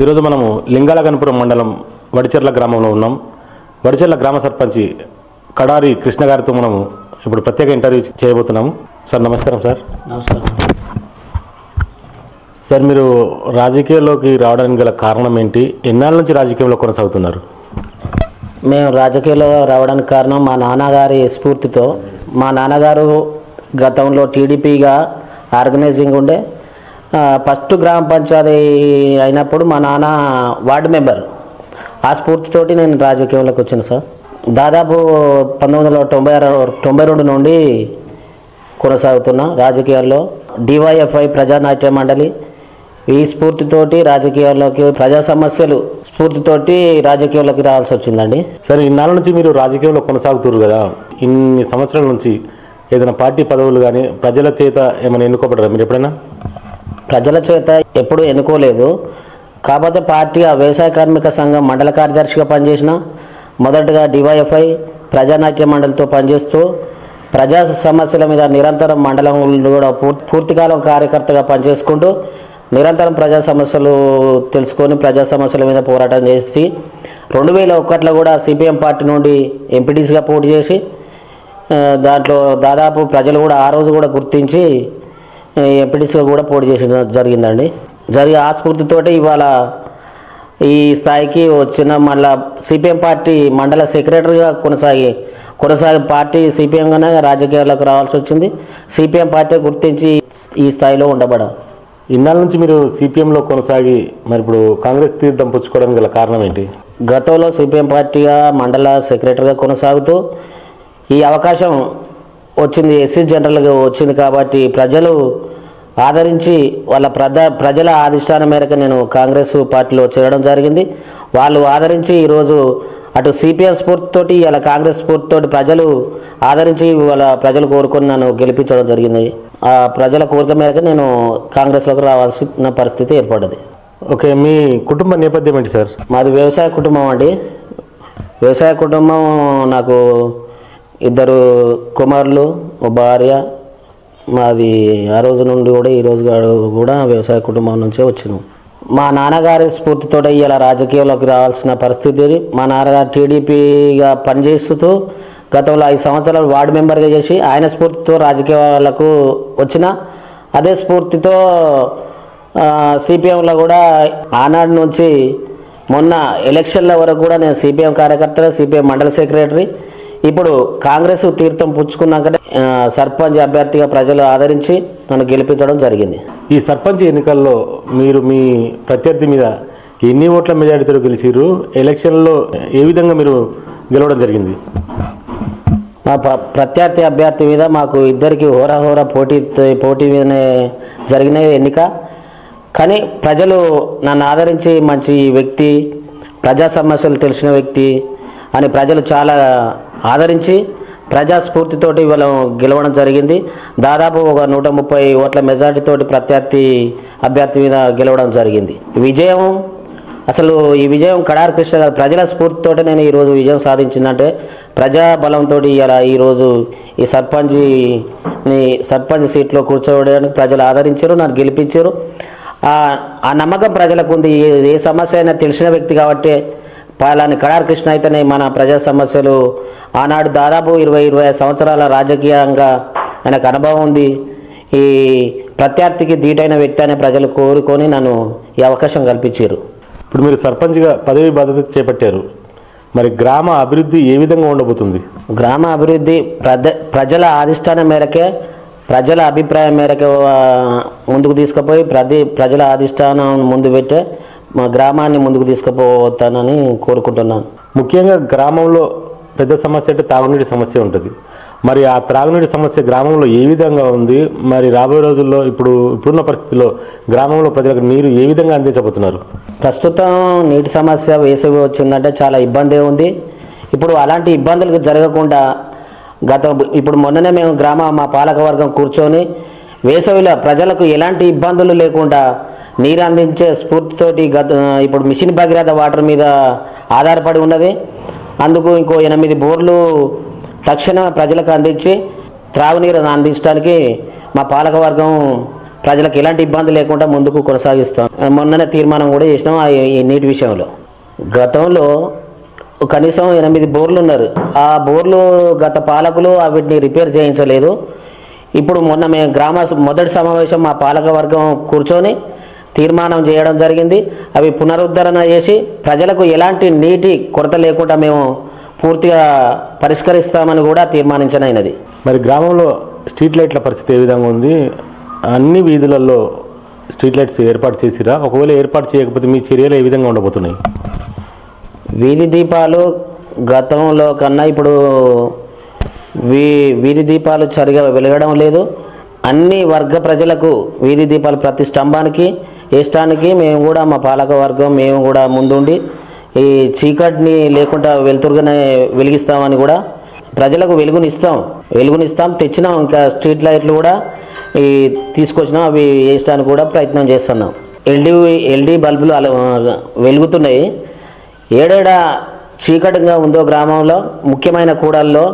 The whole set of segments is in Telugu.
ఈరోజు మనము లింగాల గణపురం మండలం వడిచెర్ల గ్రామంలో ఉన్నాం. వడిచెర్ల గ్రామ సర్పంచి కడారి కృష్ణ గారితో మనము ఇప్పుడు ప్రత్యేక ఇంటర్వ్యూ చేయబోతున్నాము. సార్ నమస్కారం సార్. నమస్కారం. సార్ మీరు రాజకీయాల్లోకి రావడానికి గల కారణం ఏంటి? ఎన్నాళ్ళ నుంచి రాజకీయంలో కొనసాగుతున్నారు? మేము రాజకీయాల్లో రావడానికి కారణం మా నాన్నగారి స్ఫూర్తితో. మా నాన్నగారు గతంలో టీడీపీగా ఆర్గనైజింగ్ ఉండే ఫస్ట్ గ్రామ పంచాయతీ అయినప్పుడు మా నాన్న వార్డు మెంబర్. ఆ స్ఫూర్తితోటి నేను రాజకీయంలోకి వచ్చాను సార్. దాదాపు పంతొమ్మిది వందల తొంభై తొంభై రెండు నుండి కొనసాగుతున్నా రాజకీయాల్లో డివైఎఫ్ఐ ప్రజానాట్య మండలి ఈ స్ఫూర్తితోటి రాజకీయాల్లోకి ప్రజా సమస్యలు స్ఫూర్తితోటి రాజకీయాల్లోకి రావాల్సి వచ్చిందండి. సరే ఇన్నాళ్ళ నుంచి మీరు రాజకీయంలో కొనసాగుతున్నారు కదా. ఇన్ని సంవత్సరాల నుంచి ఏదైనా పార్టీ పదవులు కానీ ప్రజల చేత ఏమైనా ఎన్నుకోబడ్డారా మీరు ఎప్పుడైనా? ప్రజల చేత ఎప్పుడూ ఎన్నుకోలేదు. కాకపోతే పార్టీ ఆ వ్యవసాయ కార్మిక సంఘం మండల కార్యదర్శిగా పనిచేసిన మొదటగా డివైఎఫ్ఐ ప్రజానాట్య మండలితో పనిచేస్తూ ప్రజా సమస్యల మీద నిరంతరం మండలంలో కూడా పూర్తికాలం కార్యకర్తగా పనిచేసుకుంటూ నిరంతరం ప్రజా సమస్యలు తెలుసుకొని ప్రజా సమస్యల మీద పోరాటం చేసి రెండు వేల ఒకటిలో కూడా సిపిఎం పార్టీ నుండి ఎంపీటీసీగా పోటీ చేసి దాంట్లో దాదాపు ప్రజలు కూడా ఆ రోజు కూడా గుర్తించి ఎంపీటీసీగా కూడా పోటీ చేసిన జరిగిందండి. జరిగే ఆ స్ఫూర్తితోటి ఇవాళ ఈ స్థాయికి వచ్చిన మళ్ళా సిపిఎం పార్టీ మండల సెక్రటరీగా కొనసాగి కొనసాగి పార్టీ సిపిఎంగానే రాజకీయాల్లోకి రావాల్సి వచ్చింది. సిపిఎం పార్టీ గుర్తించి ఈ స్థాయిలో ఉండబడ ఇన్నాళ్ళ నుంచి మీరు సిపిఎంలో కొనసాగి మరి ఇప్పుడు కాంగ్రెస్ తీర్థం పుచ్చుకోవడానికి గల కారణం ఏంటి? గతంలో సిపిఎం పార్టీగా మండల సెక్రటరీగా కొనసాగుతూ ఈ అవకాశం వచ్చింది ఎస్సీ జనరల్గా వచ్చింది కాబట్టి ప్రజలు ఆదరించి వాళ్ళ ప్రజ ప్రజల ఆదిష్టానం మేరకు నేను కాంగ్రెస్ పార్టీలో చేరడం జరిగింది. వాళ్ళు ఆదరించి ఈరోజు అటు సిపిఎం స్ఫూర్తితోటి ఇలా కాంగ్రెస్ స్ఫూర్తితోటి ప్రజలు ఆదరించి వాళ్ళ ప్రజలు కోరుకొని నన్ను గెలిపించడం జరిగింది. ఆ ప్రజల కోరిక మేరకు నేను కాంగ్రెస్లోకి రావాల్సిన పరిస్థితి ఏర్పడ్డది. ఓకే మీ కుటుంబ నేపథ్యం ఏంటి సార్? మాది వ్యవసాయ కుటుంబం అండి. వ్యవసాయ కుటుంబం నాకు ఇద్దరు కుమారులు ఓ భార్య. మాది ఆ రోజు నుండి కూడా ఈ రోజు కూడా వ్యవసాయ కుటుంబం నుంచే వచ్చినాం. మా నాన్నగారి స్ఫూర్తితో ఇలా రాజకీయాల్లోకి రావాల్సిన పరిస్థితి. మా నాన్నగారు టీడీపీగా పనిచేస్తూ గతంలో ఐదు సంవత్సరాలు వార్డు మెంబర్గా చేసి ఆయన స్ఫూర్తితో రాజకీయాలకు వచ్చిన. అదే స్ఫూర్తితో సిపిఎంలో కూడా ఆనాడు నుంచి మొన్న ఎలక్షన్ల వరకు కూడా నేను సిపిఎం కార్యకర్త సిపిఎం మండల సెక్రటరీ. ఇప్పుడు కాంగ్రెస్ తీర్థం పుచ్చుకున్నాకనే ఆ, సర్పంచ్ అభ్యర్థిగా ప్రజలు ఆదరించి నన్ను గెలిపించడం జరిగింది. ఈ సర్పంచ్ ఎన్నికల్లో మీరు మీ ప్రత్యర్థి మీద ఎన్ని ఓట్ల మెజారిటీతో గెలిచిర్రు? ఎలక్షన్లో ఏ విధంగా మీరు గెలవడం జరిగింది? మా ప్ర- ప్రత్యర్థి అభ్యర్థి మీద మాకు ఇద్దరికి హోరాహోరా పోటీ పోటీ మీదనే జరిగిన ఎన్నిక. కానీ ప్రజలు నన్ను ఆదరించి మంచి వ్యక్తి ప్రజా సమస్యలు తెలిసిన వ్యక్తి అని ప్రజలు చాలా ఆదరించి ప్రజా స్ఫూర్తితోటి వీళ్ళ గెలవడం జరిగింది. దాదాపు ఒక నూట ముప్పై ఓట్ల మెజార్టీతోటి ప్రత్యర్థి అభ్యర్థి మీద గెలవడం జరిగింది. విజయం అసలు ఈ విజయం కడారి కృష్ణ గారు ప్రజల స్ఫూర్తితో నేను ఈరోజు విజయం సాధించిందంటే ప్రజాబలంతో ఇలా ఈరోజు ఈ సర్పంచ్ని సర్పంచ్ సీట్లో కూర్చోవడానికి ప్రజలు ఆదరించారు నన్ను గెలిపించారు. ఆ నమ్మకం ప్రజలకు ఉంది. ఏ- ఏ సమస్య అయినా తెలిసిన వ్యక్తి కాబట్టి పాలాని కడారి కృష్ణ అయితేనే మన ప్రజా సమస్యలు. ఆనాడు దాదాపు ఇరవై ఇరవై సంవత్సరాల రాజకీయంగా ఆయనకు అనుభవం ఉంది. ఈ ప్రత్యర్థికి ధీటైన వ్యక్తి అనే ప్రజలు కోరుకొని నన్ను ఈ అవకాశం కల్పించారు. ఇప్పుడు మీరు సర్పంచ్గా పదవి బాధ్యత చేపట్టారు. మరి గ్రామ అభివృద్ధి ఏ విధంగా ఉండబోతుంది? గ్రామ అభివృద్ధి ప్రజ ప్రజల ఆదిష్టానం మేరకే ప్రజల అభిప్రాయం మేరకు ముందుకు తీసుకుపోయి ప్రతి ప్రజల ఆదిష్టానం ముందు పెట్టే మా గ్రామాన్ని ముందుకు తీసుకుపోతానని కోరుకుంటున్నాను. ముఖ్యంగా గ్రామంలో పెద్ద సమస్య అంటే తాగునీటి సమస్య ఉంటుంది. మరి ఆ త్రాగునీటి సమస్య గ్రామంలో ఏ విధంగా ఉంది? మరి రాబోయే రోజుల్లో ఇప్పుడు ఇప్పుడున్న పరిస్థితుల్లో గ్రామంలో ప్రజలకు నీరు ఏ విధంగా అందించబోతున్నారు? ప్రస్తుతం నీటి సమస్య వేసవి వచ్చిందంటే చాలా ఇబ్బంది ఉంది. ఇప్పుడు అలాంటి ఇబ్బందులు జరగకుండా గత ఇప్పుడు మొన్ననే మేము గ్రామ మా పాలకవర్గం కూర్చొని వేసవిలో ప్రజలకు ఎలాంటి ఇబ్బందులు లేకుండా నీరు అందించే స్ఫూర్తితోటి గత ఇప్పుడు మిషన్ భగీరథ వాటర్ మీద ఆధారపడి ఉన్నది. అందుకు ఇంకో ఎనిమిది బోర్లు తక్షణమే ప్రజలకు అందించి త్రాగునీరు అందించడానికి మా పాలకవర్గం ప్రజలకు ఎలాంటి ఇబ్బంది లేకుండా ముందుకు కొనసాగిస్తాం. మొన్ననే తీర్మానం కూడా చేసినాం ఆ ఈ నీటి విషయంలో. గతంలో కనీసం ఎనిమిది బోర్లు ఉన్నారు. ఆ బోర్లు గత పాలకులు వీటిని రిపేర్ చేయించలేదు. ఇప్పుడు మొన్న మేము గ్రామ మొదటి సమావేశం మా పాలక వర్గం కూర్చొని తీర్మానం చేయడం జరిగింది. అవి పునరుద్ధరణ చేసి ప్రజలకు ఎలాంటి నీటి కొరత లేకుండా మేము పూర్తిగా పరిష్కరిస్తామని కూడా తీర్మానించనైనది. మరి గ్రామంలో స్ట్రీట్ లైట్ల పరిస్థితి ఏ విధంగా ఉంది? అన్ని వీధులలో స్ట్రీట్ లైట్స్ ఏర్పాటు చేసిరా? ఒకవేళ ఏర్పాటు చేయకపోతే మీ చర్యలు ఏ విధంగా ఉండబోతున్నాయి? వీధి దీపాలు గతంలో కన్నా ఇప్పుడు వీ వీధి దీపాలు సరిగా వెలగడం లేదు. అన్ని వర్గ ప్రజలకు వీధి దీపాలు ప్రతి స్తంభానికి ఇష్టానికి మేము కూడా మా పాలక వర్గం మేము కూడా ముందుండి ఈ చీకటిని లేకుండా వెలుతురుగానే వెలిగిస్తామని కూడా ప్రజలకు వెలుగునిస్తాం. వెలుగునిస్తాం తెచ్చినాం ఇంకా స్ట్రీట్ లైట్లు కూడా ఈ తీసుకొచ్చినాం అవి వేయడానికి కూడా ప్రయత్నం చేస్తున్నాం. ఎల్డి ఎల్డి బల్బులు వెలుగుతున్నాయి. ఏడేడా చీకటిగా ఉందో గ్రామంలో ముఖ్యమైన కూడల్లో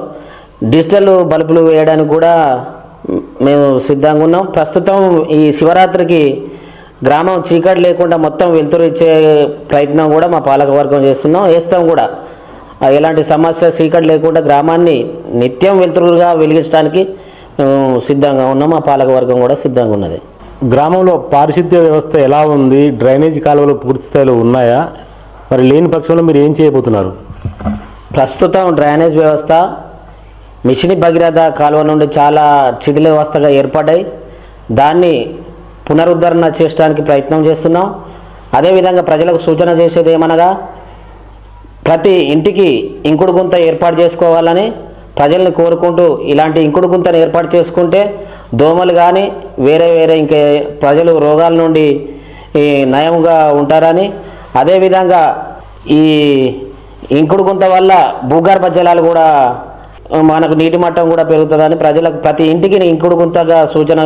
డిజిటల్ బల్బులు వేయడానికి కూడా మేము సిద్ధంగా ఉన్నాం. ప్రస్తుతం ఈ శివరాత్రికి గ్రామం చీకటి లేకుండా మొత్తం వెలుతురు ఇచ్చే ప్రయత్నం కూడా మా పాలక వర్గం చేస్తున్నాం. వేస్తాం కూడా. ఎలాంటి సమస్య చీకటి లేకుండా గ్రామాన్ని నిత్యం వెలుతురుగా వెలిగించడానికి మేము సిద్ధంగా ఉన్నాం. మా పాలక వర్గం కూడా సిద్ధంగా ఉన్నది. గ్రామంలో పారిశుద్ధ్య వ్యవస్థ ఎలా ఉంది? డ్రైనేజ్ కాలువలు పూర్తి స్థాయిలో ఉన్నాయా? మరి లేని పక్షంలో మీరు ఏం చేయబోతున్నారు? ప్రస్తుతం డ్రైనేజ్ వ్యవస్థ మిషిని భగీరథ కాలువ నుండి చాలా చిదిల వ్యవస్థగా ఏర్పడ్డాయి. దాన్ని పునరుద్ధరణ చేయడానికి ప్రయత్నం చేస్తున్నాం. అదేవిధంగా ప్రజలకు సూచన చేసేది ఏమనగా ప్రతి ఇంటికి ఇంకుడు గుంత ఏర్పాటు చేసుకోవాలని ప్రజల్ని కోరుకుంటూ ఇలాంటి ఇంకుడు గుంతను ఏర్పాటు చేసుకుంటే దోమలు కానీ వేరే వేరే ఇంకే ప్రజలు రోగాల నుండి నయంగా ఉంటారని. అదేవిధంగా ఈ ఇంకుడు గుంత వల్ల భూగర్భ జలాలు కూడా మనకు నీటి మట్టం కూడా పెరుగుతుందని ప్రజలకు ప్రతి ఇంటికి ఇంకుడు గుంతగా సూచన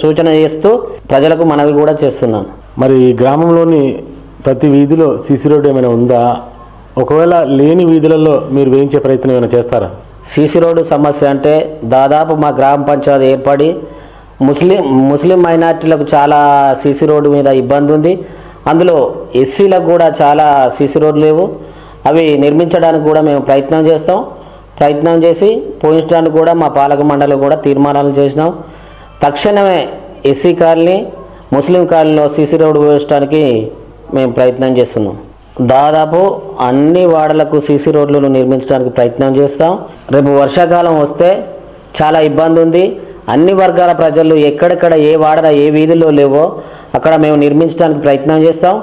సూచన చేస్తూ ప్రజలకు మనవి కూడా చేస్తున్నాను. మరి ఈ గ్రామంలోని ప్రతి వీధిలో సీసీ రోడ్డు ఏమైనా ఉందా? ఒకవేళ లేని వీధులలో మీరు వేయించే ప్రయత్నం ఏమైనా చేస్తారా? సీసీ రోడ్డు సమస్య అంటే దాదాపు మా గ్రామ పంచాయతీ ఏర్పడి ముస్లిం ముస్లిం మైనార్టీలకు చాలా సీసీ రోడ్డు మీద ఇబ్బంది ఉంది. అందులో ఎస్సీలకు కూడా చాలా సీసీ రోడ్లు లేవు. అవి నిర్మించడానికి కూడా మేము ప్రయత్నం చేస్తాం. ప్రయత్నం చేసి పోయించడానికి కూడా మా పాలక మండలి కూడా తీర్మానాలు చేసినాం. తక్షణమే ఎస్సీ కాలనీ ముస్లిం కాలనీలో సీసీ రోడ్డు పోయించడానికి మేము ప్రయత్నం చేస్తున్నాం. దాదాపు అన్ని వాడలకు సీసీ రోడ్లను నిర్మించడానికి ప్రయత్నం చేస్తాం. రేపు వర్షాకాలం వస్తే చాలా ఇబ్బంది ఉంది. అన్ని వర్గాల ప్రజలు ఎక్కడెక్కడ ఏ వాడల ఏ వీధుల్లో లేవో అక్కడ మేము నిర్మించడానికి ప్రయత్నం చేస్తాం.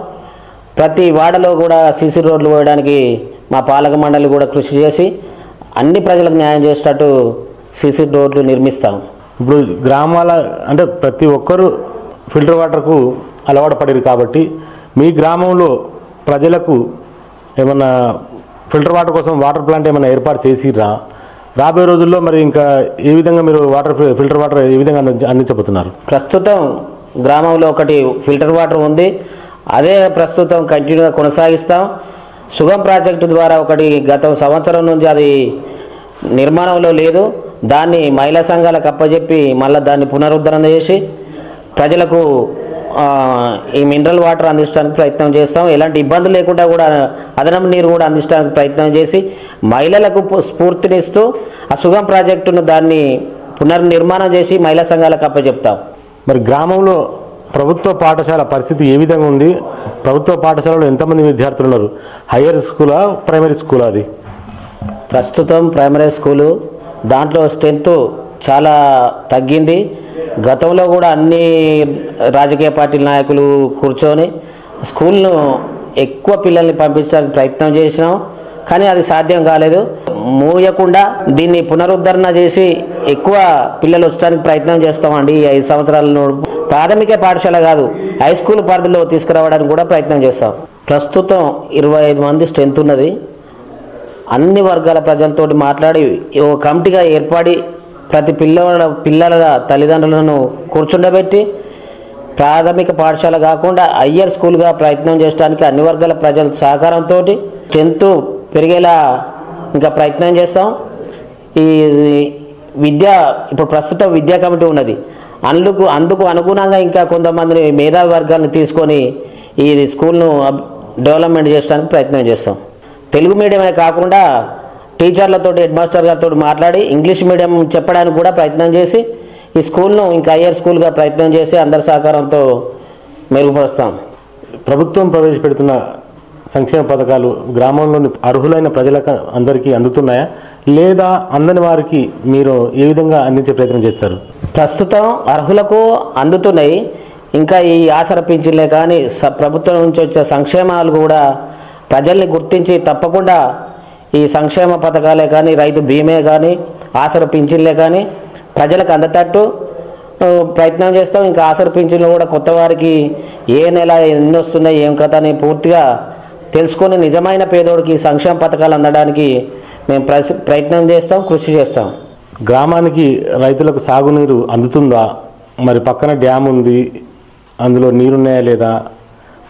ప్రతి వాడలో కూడా సీసీ రోడ్లు పోయడానికి మా పాలక మండలి కూడా కృషి చేసి అన్ని ప్రజలకు న్యాయం చేసేటట్టు సీసీ రోడ్లు నిర్మిస్తాం. ఇప్పుడు గ్రామాల అంటే ప్రతి ఒక్కరూ ఫిల్టర్ వాటర్కు అలవాటు పడిరు కాబట్టి మీ గ్రామంలో ప్రజలకు ఏమన్నా ఫిల్టర్ వాటర్ కోసం వాటర్ ప్లాంట్ ఏమైనా ఏర్పాటు చేసిర్రా? రాబోయే రోజుల్లో మరి ఇంకా ఏ విధంగా మీరు వాటర్ ఫిల్టర్ వాటర్ ఏ విధంగా అందించ అందించబోతున్నారు? ప్రస్తుతం గ్రామంలో ఒకటి ఫిల్టర్ వాటర్ ఉంది. అదే ప్రస్తుతం కంటిన్యూగా కొనసాగిస్తాం. సుగం ప్రాజెక్టు ద్వారా ఒకటి గత సంవత్సరం నుంచి అది నిర్మాణంలో లేదు. దాన్ని మహిళా సంఘాలకు అప్పజెప్పి మళ్ళీ దాన్ని పునరుద్ధరణ చేసి ప్రజలకు ఈ మినరల్ వాటర్ అందించడానికి ప్రయత్నం చేస్తాం. ఎలాంటి ఇబ్బంది లేకుండా కూడా అదనపు నీరు కూడా అందించడానికి ప్రయత్నం చేసి మహిళలకు స్ఫూర్తినిస్తూ ఆ సుగం ప్రాజెక్టును దాన్ని పునర్నిర్మాణం చేసి మహిళా సంఘాలకు అప్పచెప్తాం మరి గ్రామంలో ప్రభుత్వ పాఠశాల పరిస్థితి ఏ విధంగా ఉంది? ప్రభుత్వ పాఠశాలలో ఎంతమంది విద్యార్థులు ఉన్నారు? హయ్యర్ స్కూలా ప్రైమరీ స్కూలా అది? ప్రస్తుతం ప్రైమరీ స్కూలు దాంట్లో స్ట్రెంత్ చాలా తగ్గింది. గతంలో కూడా అన్ని రాజకీయ పార్టీల నాయకులు కూర్చొని స్కూల్ను ఎక్కువ పిల్లల్ని పంపించడానికి ప్రయత్నం చేసినాం. కానీ అది సాధ్యం కాలేదు. మూయకుండా దీన్ని పునరుద్ధరణ చేసి ఎక్కువ పిల్లలు వచ్చడానికి ప్రయత్నం చేస్తామండి ఈ ఐదు సంవత్సరాల ప్రాథమిక పాఠశాల కాదు హై స్కూల్ పరిధిలో తీసుకురావడానికి కూడా ప్రయత్నం చేస్తాం. ప్రస్తుతం ఇరవై ఐదు మంది స్ట్రెంత్ ఉన్నది. అన్ని వర్గాల ప్రజలతోటి మాట్లాడి ఓ కమిటీగా ఏర్పడి ప్రతి పిల్లల పిల్లల తల్లిదండ్రులను కూర్చుండబెట్టి ప్రాథమిక పాఠశాల కాకుండా హయ్యర్ స్కూల్గా ప్రయత్నం చేయడానికి అన్ని వర్గాల ప్రజల సహకారంతో టెన్త్ పెరిగేలా ఇంకా ప్రయత్నం చేస్తాం. ఈ విద్య ఇప్పుడు ప్రస్తుతం విద్యా కమిటీ ఉన్నది. అందుకు అందుకు అనుగుణంగా ఇంకా కొంతమందిని మేధావి వర్గాలను తీసుకొని ఈ స్కూల్ను డెవలప్మెంట్ చేయడానికి ప్రయత్నం చేస్తాం. తెలుగు మీడియమే కాకుండా టీచర్లతో హెడ్ మాస్టర్ గారితో మాట్లాడి ఇంగ్లీష్ మీడియం చెప్పడానికి కూడా ప్రయత్నం చేసి ఈ స్కూల్ను ఇంకా హయ్యర్ స్కూల్గా ప్రయత్నం చేసి అందరి సహకారంతో మెరుగుపరుస్తాం. ప్రభుత్వం ప్రవేశపెడుతున్న సంక్షేమ పథకాలు గ్రామంలోని అర్హులైన ప్రజలకు అందరికీ అందుతున్నాయా? లేదా అందని వారికి మీరు ఏ విధంగా అందించే ప్రయత్నం చేస్తారు? ప్రస్తుతం అర్హులకు అందుతున్నాయి. ఇంకా ఈ ఆసర పింఛన్లే కానీ స ప్రభుత్వం నుంచి వచ్చే సంక్షేమాలు కూడా ప్రజల్ని గుర్తించి తప్పకుండా ఈ సంక్షేమ పథకాలే కానీ రైతు బీమే కానీ ఆసర పింఛన్లే కానీ ప్రజలకు అందతట్టు ప్రయత్నం చేస్తాం. ఇంకా ఆసర పింఛన్లు కూడా కొత్త వారికి ఏ నెల ఎన్ని వస్తున్నాయి ఏం కథ అని పూర్తిగా తెలుసుకొని నిజమైన పేదోడికి సంక్షేమ పథకాలు అందడానికి మేము ప్రయత్నం చేస్తాం కృషి చేస్తాం. గ్రామానికి రైతులకు సాగునీరు అందుతుందా? మరి పక్కన డ్యామ్ ఉంది అందులో నీరున్నాయా లేదా?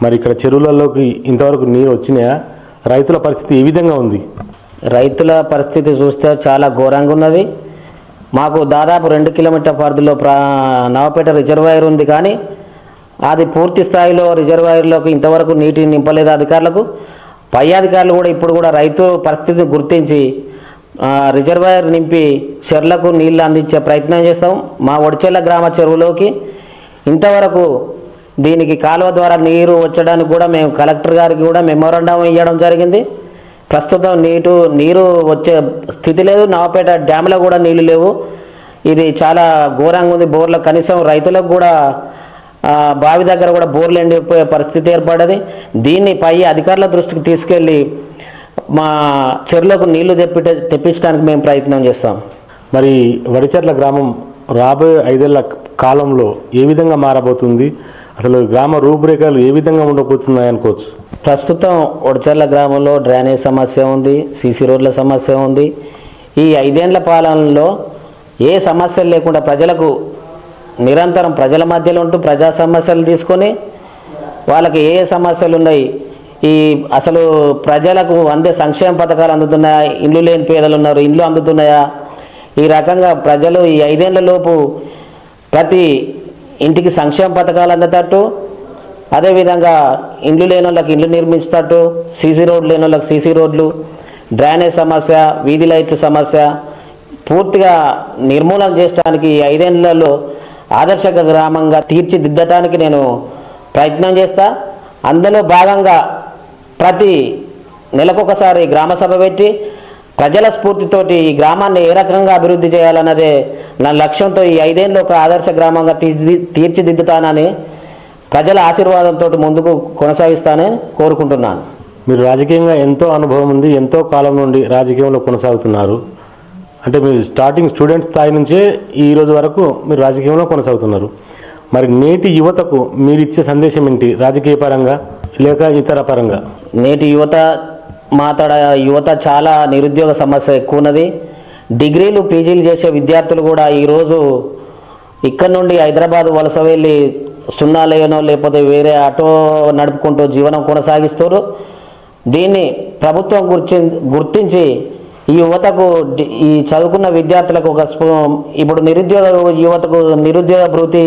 మరి ఇక్కడ చెరువులలోకి ఇంతవరకు నీరు వచ్చినాయా? రైతుల పరిస్థితి ఏ విధంగా ఉంది. రైతుల పరిస్థితి చూస్తే చాలా ఘోరంగా ఉన్నది. మాకు దాదాపు రెండు కిలోమీటర్ పరిధిలో ప్రా నవపేట రిజర్వాయర్ ఉంది కానీ అది పూర్తి స్థాయిలో రిజర్వాయర్లోకి ఇంతవరకు నీటిని నింపలేదు అధికారులకు. పై అధికారులు కూడా ఇప్పుడు కూడా రైతు పరిస్థితిని గుర్తించి రిజర్వాయర్ నింపి చెర్లకు నీళ్ళు అందించే ప్రయత్నం చేస్తాం. మా ఒడిచెల్ల గ్రామ చెరువులోకి ఇంతవరకు దీనికి కాలువ ద్వారా నీరు వచ్చడానికి కూడా మేము కలెక్టర్ గారికి కూడా మెమోరాండం ఇవ్వడం జరిగింది. ప్రస్తుతం నీటు నీరు వచ్చే స్థితి లేదు. నవపేట డ్యామ్లో కూడా నీళ్ళు లేవు. ఇది చాలా ఘోరంగా ఉంది. బోర్లో కనీసం రైతులకు కూడా బావి దగ్గర కూడా బోర్లు ఎండిపోయే పరిస్థితి ఏర్పడ్డది. దీన్ని పై అధికారుల దృష్టికి తీసుకెళ్ళి మా చెరువులకు నీళ్ళు తెప్పి తెప్పించడానికి మేము ప్రయత్నం చేస్తాం. మరి వడిచెర్ల గ్రామం రాబోయే ఐదేళ్ళ కాలంలో ఏ విధంగా మారబోతుంది? అసలు గ్రామ రూపురేఖలు ఏ విధంగా ఉండబోతున్నాయి అనుకోవచ్చు? ప్రస్తుతం ఒడచర్ల గ్రామంలో డ్రైనేజ్ సమస్య ఉంది సీసీ రోడ్ల సమస్య ఉంది. ఈ ఐదేండ్ల పాలనలో ఏ సమస్యలు లేకుండా ప్రజలకు నిరంతరం ప్రజల మధ్యలో ఉంటూ ప్రజా సమస్యలు తీసుకొని వాళ్ళకి ఏ సమస్యలు ఉన్నాయి ఈ అసలు ప్రజలకు అందే సంక్షేమ పథకాలు అందుతున్నాయా ఇల్లు లేని పేదలు ఉన్నారు ఇండ్లు అందుతున్నాయా? ఈ రకంగా ప్రజలు ఈ ఐదేళ్ళలోపు ప్రతి ఇంటికి సంక్షేమ పథకాలు అందేటట్టు అదేవిధంగా ఇండ్లు లేని వాళ్ళకి ఇండ్లు నిర్మించేటట్టు సీసీ రోడ్లు లేని వాళ్ళకి సీసీ రోడ్లు డ్రైనేజ్ సమస్య వీధి లైట్ల సమస్య పూర్తిగా నిర్మూలన చేయడానికి ఈ ఐదేళ్ళలో ఆదర్శక గ్రామంగా తీర్చిదిద్దటానికి నేను ప్రయత్నం చేస్తా. అందులో భాగంగా ప్రతి నెలకొకసారి గ్రామ సభ పెట్టి ప్రజల స్ఫూర్తితోటి ఈ గ్రామాన్ని ఏ రకంగా అభివృద్ధి చేయాలన్నదే నా లక్ష్యంతో ఈ ఐదేళ్ళు ఒక ఆదర్శ గ్రామంగా తీర్చి తీర్చిదిద్దుతానని ప్రజల ఆశీర్వాదంతో ముందుకు కొనసాగిస్తానని కోరుకుంటున్నాను. మీరు రాజకీయంగా ఎంతో అనుభవం ఉంది ఎంతో కాలం నుండి రాజకీయంలో కొనసాగుతున్నారు. అంటే మీరు స్టార్టింగ్ స్టూడెంట్ స్థాయి నుంచే ఈ రోజు వరకు మీరు రాజకీయంలో కొనసాగుతున్నారు. మరి నేటి యువతకు మీరు ఇచ్చే సందేశం ఏంటి? రాజకీయ పరంగా లేక ఇతర పరంగా? నేటి యువత మాతడ యువత చాలా నిరుద్యోగ సమస్య ఎక్కువ ఉన్నది డిగ్రీలు పీజీలు చేసే విద్యార్థులు కూడా ఈరోజు ఇక్కడ నుండి హైదరాబాద్ వలస వెళ్ళి సున్నాలయనో లేకపోతే వేరే ఆటో నడుపుకుంటూ జీవనం కొనసాగిస్తారు దీన్ని ప్రభుత్వం గుర్తి గుర్తించి ఈ యువతకు ఈ చదువుకున్న విద్యార్థులకు ఒక స్పూ ఇప్పుడు నిరుద్యోగ యువతకు నిరుద్యోగ భృతి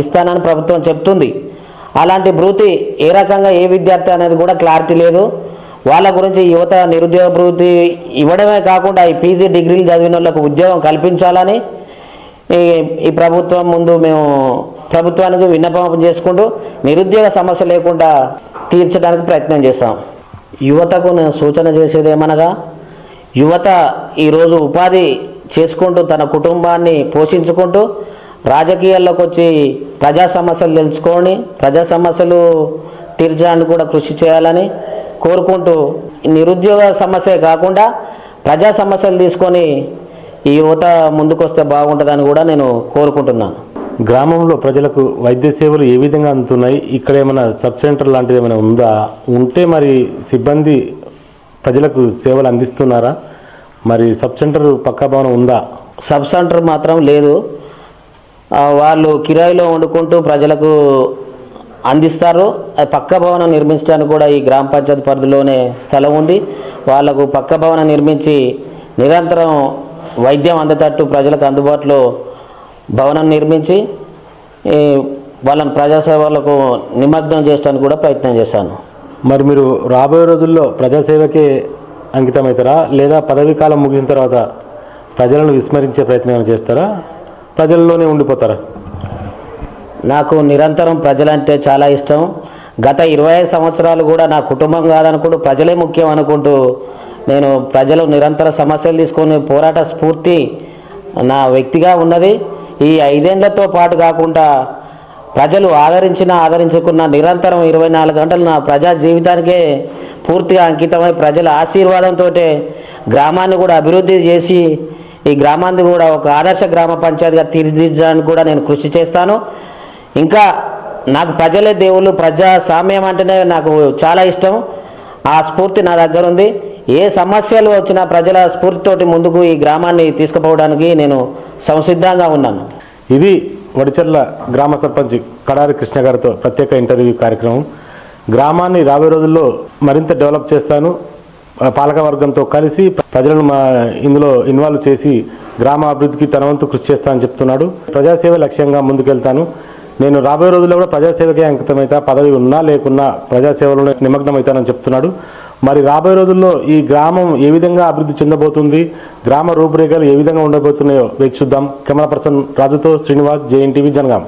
ఇస్తానని ప్రభుత్వం చెప్తుంది. అలాంటి భృతి ఏ రకంగా ఏ విద్యార్థి అనేది కూడా క్లారిటీ లేదు. వాళ్ళ గురించి యువత నిరుద్యోగ భృతి ఇవ్వడమే కాకుండా ఈ పీజీ డిగ్రీలు చదివిన వాళ్ళకు ఉద్యోగం కల్పించాలని ఈ ఈ ప్రభుత్వం ముందు మేము ప్రభుత్వానికి విన్నపం చేసుకుంటూ నిరుద్యోగ సమస్య లేకుండా తీర్చడానికి ప్రయత్నం చేస్తాం. యువతకు నేను సూచన చేసేది ఏమనగా యువత ఈరోజు ఉపాధి చేసుకుంటూ తన కుటుంబాన్ని పోషించుకుంటూ రాజకీయాల్లోకి వచ్చి ప్రజా సమస్యలు తెలుసుకొని ప్రజా సమస్యలు తీర్చడానికి కూడా కృషి చేయాలని కోరుకుంటూ నిరుద్యోగ సమస్య కాకుండా ప్రజా సమస్యలు తీసుకొని ఈ యువత ముందుకొస్తే బాగుంటుందని కూడా నేను కోరుకుంటున్నాను. గ్రామంలో ప్రజలకు వైద్య సేవలు ఏ విధంగా అందుతున్నాయి? ఇక్కడ ఏమైనా సబ్ సెంటర్ లాంటిది ఏమైనా ఉందా? ఉంటే మరి సిబ్బంది ప్రజలకు సేవలు అందిస్తున్నారా? మరి సబ్ సెంటర్ పక్కా భవనం ఉందా? సబ్ సెంటర్ మాత్రం లేదు. వాళ్ళు కిరాయిలో వండుకుంటూ ప్రజలకు అందిస్తారు. అది పక్క భవనం నిర్మించడానికి కూడా ఈ గ్రామ పంచాయతీ పరిధిలోనే స్థలం ఉంది. వాళ్ళకు పక్క భవనం నిర్మించి నిరంతరం వైద్యం అందేటట్టు ప్రజలకు అందుబాటులో భవనం నిర్మించి వాళ్ళని ప్రజాసేవలకు నిమగ్నం చేయడానికి కూడా ప్రయత్నం చేశాను. మరి మీరు రాబోయే రోజుల్లో ప్రజాసేవకే అంకితమవుతారా? లేదా పదవీ కాలం ముగిసిన తర్వాత ప్రజలను విస్మరించే ప్రయత్నం ఏమైనా చేస్తారా? ప్రజల్లోనే ఉండిపోతారా? నాకు నిరంతరం ప్రజలంటే చాలా ఇష్టం. గత ఇరవై సంవత్సరాలు కూడా నా కుటుంబం కాదనుకుంటూ ప్రజలే ముఖ్యం అనుకుంటూ నేను ప్రజలు నిరంతర సమస్యలు తీసుకొని పోరాట స్ఫూర్తి నా వ్యక్తిగా ఉన్నది. ఈ ఐదేళ్ళతో పాటు కాకుండా ప్రజలు ఆదరించిన ఆదరించుకున్న నిరంతరం ఇరవై నాలుగు గంటలు నా ప్రజా జీవితానికే పూర్తిగా అంకితమై ప్రజల ఆశీర్వాదంతో గ్రామాన్ని కూడా అభివృద్ధి చేసి ఈ గ్రామాన్ని కూడా ఒక ఆదర్శ గ్రామ పంచాయతీగా తీర్చిదిద్దడానికి కూడా నేను కృషి చేస్తాను. ఇంకా నాకు ప్రజలే దేవుళ్ళు ప్రజాస్వామ్యం అంటేనే నాకు చాలా ఇష్టం. ఆ స్ఫూర్తి నా దగ్గర ఉంది. ఏ సమస్యలు వచ్చినా ప్రజల స్ఫూర్తితోటి ముందుకు ఈ గ్రామాన్ని తీసుకుపోవడానికి నేను సంసిద్ధంగా ఉన్నాను. ఇది వడిచెర్ల గ్రామ సర్పంచ్ కడారి కృష్ణ గారితో ప్రత్యేక ఇంటర్వ్యూ కార్యక్రమం. గ్రామాన్ని రాబోయే రోజుల్లో మరింత డెవలప్ చేస్తాను. పాలకవర్గంతో పాలక వర్గంతో కలిసి ప్రజలను మా ఇందులో ఇన్వాల్వ్ చేసి గ్రామ అభివృద్ధికి తన వంతు కృషి చేస్తానని చెప్తున్నాడు. ప్రజాసేవ లక్ష్యంగా ముందుకెళ్తాను. నేను రాబోయే రోజుల్లో కూడా ప్రజాసేవకే అంకితమైతా పదవి ఉన్నా లేకున్నా ప్రజాసేవలో నిమగ్నమవుతానని చెప్తున్నాడు. మరి రాబోయే రోజుల్లో ఈ గ్రామం ఏ విధంగా అభివృద్ధి చెందబోతుంది? గ్రామ రూపురేఖలు ఏ విధంగా ఉండబోతున్నాయో వేచి చూద్దాం. కెమెరా పర్సన్ రాజుతో శ్రీనివాస్ జేఎన్టీవీ జనగాం.